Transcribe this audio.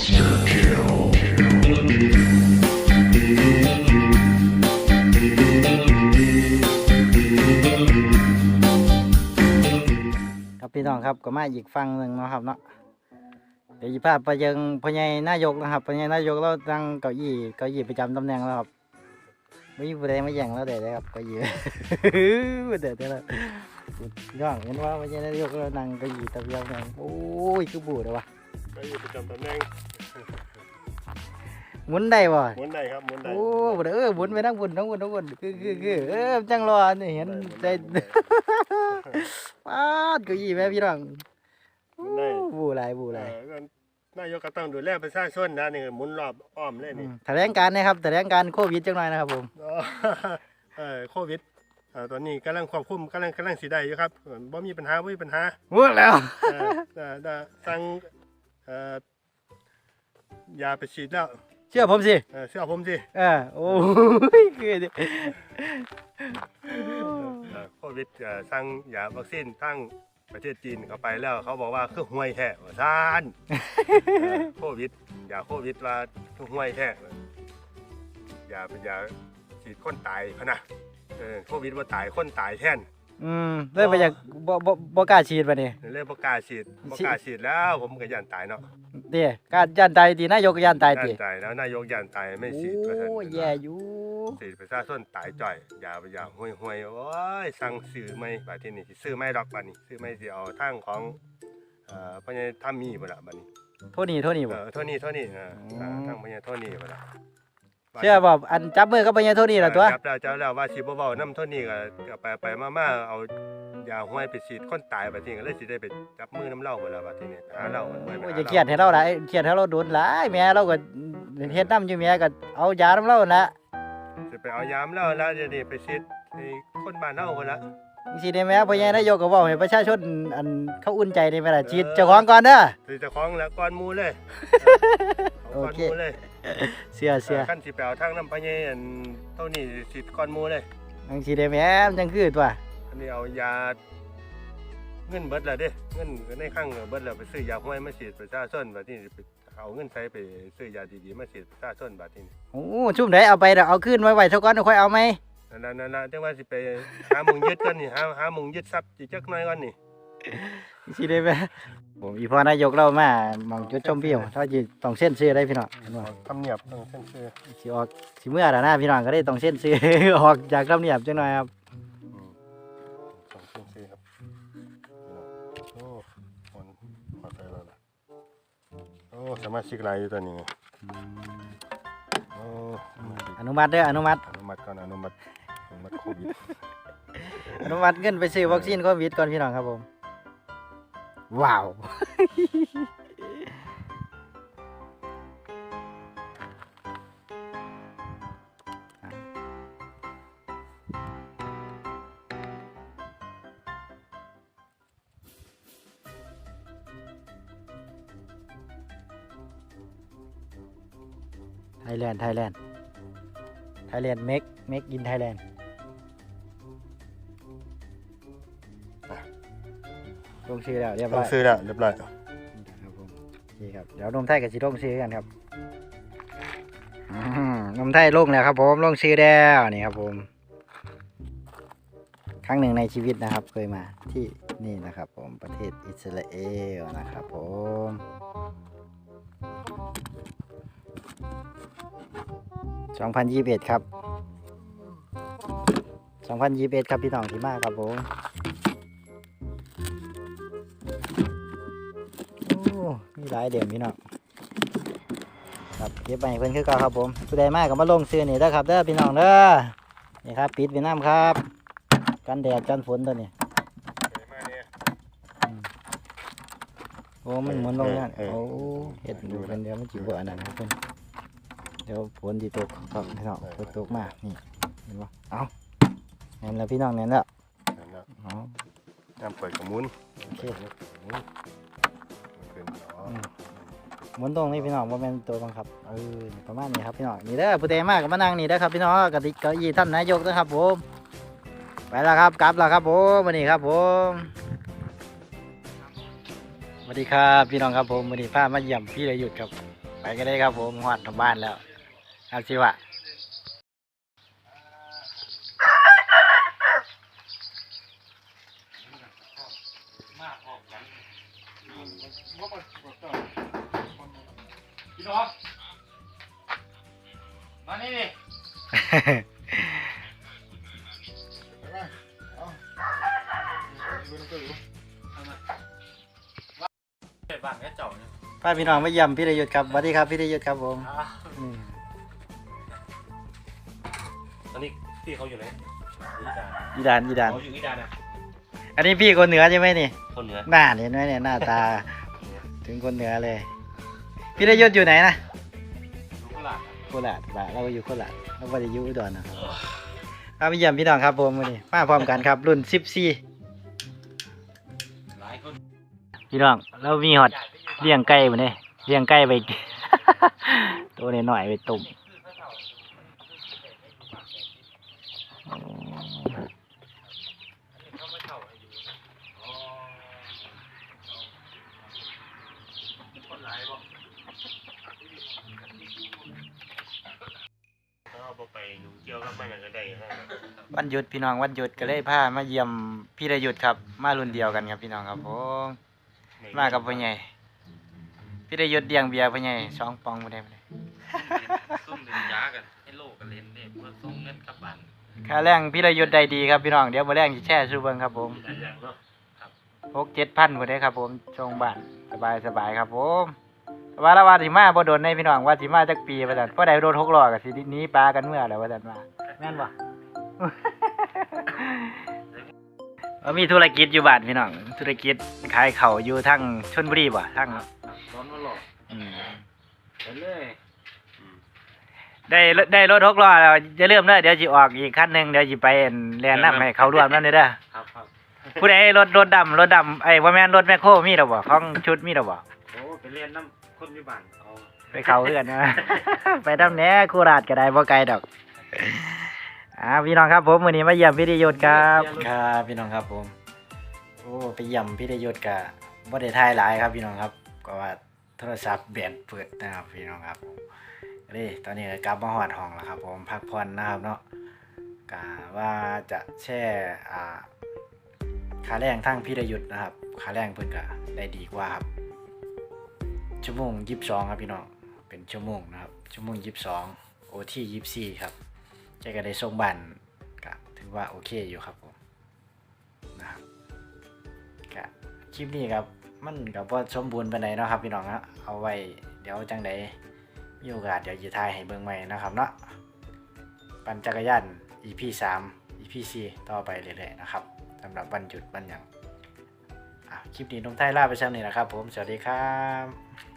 Monster kill. ครับพี่น้องครับก็มาอีกฟังหนึ่งเนาะครับเนาะเดี๋ยวพาไปยังพญายนายกนะครับพญายนายกเราตั้งเก้าอี้เก้าอี้ประจำตำแหน่งแล้วครับไม่มีผู้ใดมาแย่งเราได้เลยครับเก้าอี้เด็ดเลยพี่องเห็นว่าพญายนายกเรานั่งเก้าอี้ตำแหน่งโอ้ยคือบูดเลยวะ ก็อยู่ประจำตำแหน่งหมุนได้บ่หมุนได้ครับหมุนได้โอ้บ่ได้เออหมุนไปทั้งบนทั้งบนทั้งบนคือคือคือเออจังรอนี่เห็นใจปาดเก้าอี้แม่พี่น้องหมุนได้บูหลายบูหเอลายอก็นายกก็ต้องดูแลประชาชนนะนี่หมุนรอบอ้อมเลยอืนี่มแถลงการนะครับแถลงการโควิดจังหน่อยนะครับผมอ๋อเออโควิดเอ่อตอนนี้กำลังควบคุมกำลังกำลังสีได้อยู่ครับบ่มีปัญหาบ่มีปัญหาพูดแล้วเออเอ่อเอ่อสั่งเอ่อยาไปฉีดแล้วเชื่อผมสิ เออเชื่อผมสิเออโอ้ยคือดิเอ่อโควิดเอ่อสั่งยาวัคซีนทั้งประเทศจีนเข้าไปแล้วเขาบอกว่าคือห่วยแท้ว่าซ่านเออโควิดยาโควิดว่าคือห่วยแท้ยาเป็นยาฉีดคนตายพะนะเออโควิดว่าตายคนตายแทน อืมเลยไปจากบ่บ่บ่กล้าฉีดป่ะนี่เลยประกล้าศฉีดประกล้าศฉีดแล้วผมก็ย่านตายเนาะเดี๋ยการย่านตายตีนายกก็ย่านตายย่าตีนตายแล้วนายกย่านตายไม่โอ้ฉีดว่าซั่นยแย่อยู่ฉีดประชาชนตายจ่อยยาไปยาห่วยห่วยๆโอ้ยสั่งซื้อไม่บาดที่นี่สิซื้อไม่ดอกบาดนี้ซื้อไม่สิเอาทางของเอ่อพญาถ้ามีบ่ล่ะบาดนี้ โทษนี่โทษนี่เอบ่อเท่านี้เท่านี้เอออ๋อทางพญาเท่านี้บ่ล่ะ เชื่อบ่อันจับมือกับปัญญาโทษนี่ล่ะตัวจับแล้วจับแล้วว่าสิบ่เว้านำเท่านี้ก็ก็ไปไปมาๆเอายาห้วยไปฉีดคนตายบาดนี้ก็เลยสิได้ไปจับมือน้ำเหล้าบ่ล่ะบาดที่นี่หาเหล้ามันห้วยไปโอ้ยหาจะหเครียดให้เราหลายเครียดให้เราโดนหลายแม่เราก็เฮ็ดน้ำอยู่แม่ก็เอายาน้ำเรานั่นละสิไปเอายามเหล้าแล้วเดี๋ยวนี้ไปฉีดให้คนบ้านเฮาพุ่นล่ะสิได้แม่ปัญญานายกก็เว้าให้ประชาชนอันเขาอุ่นใจได้ไหมล่ะฉีดเจ้าของก่อนเด้อสิเจ้าของแล้วก่อนหมู่เลย เอาก่อนโอเคหมู่เลยเสียเสียขั้นสิไปเอาทางน้ำพะเยอันเท่านี้สิก้อนหมูเลยจังสิได้แม่มจังคือตัวอันนี้เอายาเงินเบิดแล้วเด้ เงินในข้างเบิดแล้วไปซื้อยาห้วยมาฉีดประชาชนบัดนี้ไปเอาเงินใช้ไปซื้อยาดีๆมาฉีดประชาชนบัดนี้โอ้ชุ่มไหนเอาไปเดี๋ยวเอาขึ้นไว้ไว้เท่าก่อนเดี๋ยวค่อยเอาไหมนั่นนั่นนั่นจังว่าสิไปหาหมุงยึดกันนี่หาหาหมุงยึดทรัพย์จิจักหน่อยก่อนนี่สิได้แม่ ผมอีพอนายกเรามาหมองจุดชมวิวถ้าสิต้องเส้นซื้อได้พี่น้องเห็นบ่ทำเนียบต้องเส้นชื่อสิออกสิเมื่อแล้วนะพี่น้องก็ได้ต้องเส้นซื้อออกจากลำเนียบจังหน่อยครับต้องเส้นชื่อครับโอ้คนพอใจแล้วล่ะโอ้สามารถชิกลายอยู่ตัวนี้โอ้สมาชิกอนุมัติเด้ออนุมัติอนุมัติก่อนอนุมัติอนุมัติโควิดอนุมัติเงินไปซื้อวัคซีนโควิดก่อนพี่น้องครับผม ว้าว ไทยแลนด์ ไทยแลนด์ ไทยแลนด์เมกเมกอินไทยแลนด์ งชื่อแล้วเรียบต้ร้อองยซื้อแล้วเรียบร้อยครับผมโอเคครับเดี๋ยวนมไทยกับสีลงชื่อกันครับอืมนมไทยลงแล้วครับ ผมลงชื่อแล้วนี่ครับผม ครั้งหนึ่งในชีวิตนะครับ เคยมาที่นี่นะครับ ผมประเทศอิสราเอลนะครับ ผมสองพันยี่สิบเอ็ดครับสองพันยี่สิบเอ็ดครับพี่น้องที่มากครับผม หลายเดี๋ยวพี่น้องครับเก็บไปให้เพื่อนคือเก่าครับผมผู้ใดมากก็มาลงซื้อนี่เด้อครับเด้อพี่น้องเด้อนี่ครับ ปิดไว้น้ำครับ กันแดดกันฝนตัวนี้โอ้มันหมุนลงนั่นเออโอ้เห็ดดูกันเดี๋ยวมันจิ๋วอันนั้นครับเพื่อนเดี๋ยวฝนจีตกครับพี่น้องฝนตกมานี่เห็นปะเอาเห็นแล้วพี่น้องเห็นแล้วเอาน้ำเปิดกับมุนโอเคขึ้นเนาะ หมุนตรงนี้พี่น้องว่าเป็นตัวบังคับเออประมาณนี้ครับพี่น้องนี่เด้อผู้ใดมากก็มานั่งนี่เด้อครับพี่น้องกติกาอีท่านนายกนะครับผมไปแล้วครับกลับแล้วครับผมวันนี้ครับผมสวัสดีครับพี่น้องครับผมวันนี้พามาเยี่ยมพี่ระยุทธ์ครับ ไปกันเลยครับผมหอดถึงบ้านแล้วครับชิวะ พี่น้องมานี่ดิเปิดบ้านแค่เจ้าเนี่ยพาพี่น้องมาเยี่ยมพี่ดยุทธครับสวัสดีครับพี่ดยุทธครับผมอืมตอนนี้พี่เขาอยู่ไหนอีดาอีดานอีดานเขาอยู่อีดานะ อันนี้พี่คนเหนือใช่ไหมนี่ คนเหนือหน้าเห็นไหมเนี่ยหน้าตา ถึงคนเหนือเลย พี่ดยุทธอยู่ไหนนะลูกหลานโคราชบ้านเราก็อยู่โคราชเราไม่ได้อยู่อุดรนะครับพาไปเยี่ยมพี่น้องครับผมวันนี้มาพร้อมกันครับ รุ่นสิบสี่หลายคนพี่น้องเรามีหอดเลี้ยงไก่มาเนี่ยเลี้ยงไก่ไปตัวน้หน่อยๆไปตุ่ม เขาไปอยู่เกี่ยวกับมันก็ได้นะวันหยุดพี่น้องวันหยุดก็เลยพามาเยี่ยมพี่ดยุทธครับ มารุ่นเดียวกันครับพี่น้องครับผมมากับพ่อใหญ่พี่ดยุทธเลี้ยงเบียร์พ่อใหญ่สองปองบ่ได้บ่ได้ซุ่มเล่นยากันให้โลกกันเล่นเนี่ยเพื่อส่งเงินกลับบ้านค่าแรงพี่ดยุทธได้ดีครับพี่น้องเดี๋ยวบ่แรงสิแช่สู่เบิ่งครับผมหลายอย่างเนาะหกเจ็ดพันพุ่นเด้ครับผมช่วงบ้านสบายสบายครับผม ว่าแล้วว่าสิมาบ่โดนในพี่น้องว่าสิมาจักปีว่าซั่นพอได้โดนหกล้อก็สิหนีปลากันเมื่อแล้วว่าซั่นว่าแม่นบ่ ว่ามีธุรกิจอยู่บ้านพี่น้อง ธุรกิจขายเขาวอยู่ทั้งชลบุรีบ่ทั้งร้อนมาหลอกอืมไปเลยได้รถได้รถหกล้อแล้วจะเริ่าลืมเด้อเดี๋ยวสิออกอีกคันหนึงเดี๋ยวสิไปแล่นนํให้เขาร่วมนำเด้อ ครับครับผู้ใดรถรถดำรถดำไอ้บ่แม่นรถแมคโครมีดอกบ่ของชุดมีดอกบ่โอ้ไปเรียนน้ำ คนอยู่บ้านเอาไปเขาเพื่อนนะ ไปดำแหน่โคราชก็ได้บ่ไกลดอกอ่าพี่น้องครับผมมื้อนี้มาเยี่ยมพี่ดยศครับครับพี่น้องครับผม โอ้ไปเยี่ยมพี่ดยศก็บ่ได้ถ่ายหลายครับพี่น้องครับ ก็ว่าโทรศัพท์แบตเปิดนะครับพี่น้องครับผมนี่ตอนนี้ก็กลับมาฮอดห้องแล้วครับ ผมพักผ่อนนะครับเนาะกะว่าจะแช่อ่าค่าแรงทั้งพี่ดยุทธนะครับค่าแรงเพิ่นก็ได้ดีกว่าครับ ชั่วโมงยีิบสองครับพี่น้องเป็นชั่วโมงนะครับชั่วโมงยีิบสองโอทียีิบสี่ครับใจก็ได้ส่งบันก็ถือว่าโอเคอยู่ครับผมนะครับก็คลิปนี้ครับมันกับว่าสมบูรณ์ไปไหนเนาะครับพี่น้องนะเอาไว้เดี๋ยวจังใดมีโอกาสเดี๋ยวจะถ่ายให้เบิ่งใหม่นะครับเนาะปั่นจักรยาน EP 3 EP 4ต่อไปเรื่อยๆนะครับสำหรับวันหยุดวันหยังอะคลิปนี้น้องไทยลาไปเช่นนี้นะครับผม สวัสดีครับ